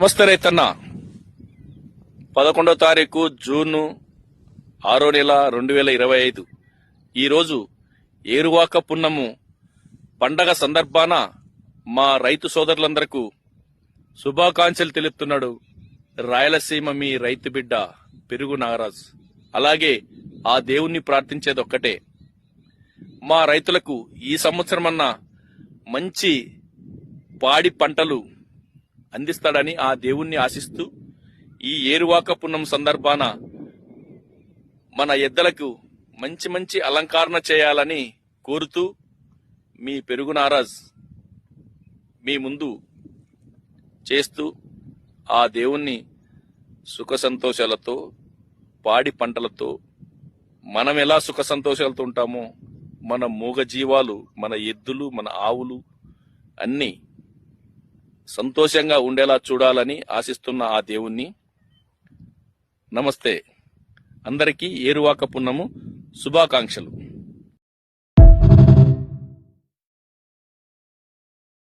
నమస్తే రైతన్న పదకొండవ తారీఖు జూన్ ఆరో నెల రెండు వేల ఇరవై ఐదు. ఈరోజు ఏరువాక పున్నము పండగ సందర్భాన మా రైతు సోదరులందరకు శుభాకాంక్షలు తెలుపుతున్నాడు రాయలసీమ మీ రైతు బిడ్డ పెరుగు నాగరాజ్. అలాగే ఆ దేవుణ్ణి ప్రార్థించేది ఒక్కటే మా రైతులకు ఈ సంవత్సరమన్నా మంచి పాడి పంటలు అందిస్తాడని ఆ దేవుణ్ణి ఆశిస్తూ ఈ ఏరువాక పున్నం సందర్భాన మన ఎద్దలకు మంచి మంచి అలంకరణ చేయాలని కోరుతూ మీ పెరుగు నారాజ్ మీ ముందు చేస్తూ ఆ దేవుణ్ణి సుఖ సంతోషాలతో పాడి పంటలతో మనం ఎలా సుఖ సంతోషాలతో ఉంటామో మన మూగ జీవాలు మన ఎద్దులు మన ఆవులు అన్నీ సంతోషంగా ఉండేలా చూడాలని ఆశిస్తున్న ఆ దేవుణ్ణి నమస్తే. అందరికీ ఏరువాక పున్నము శుభాకాంక్షలు.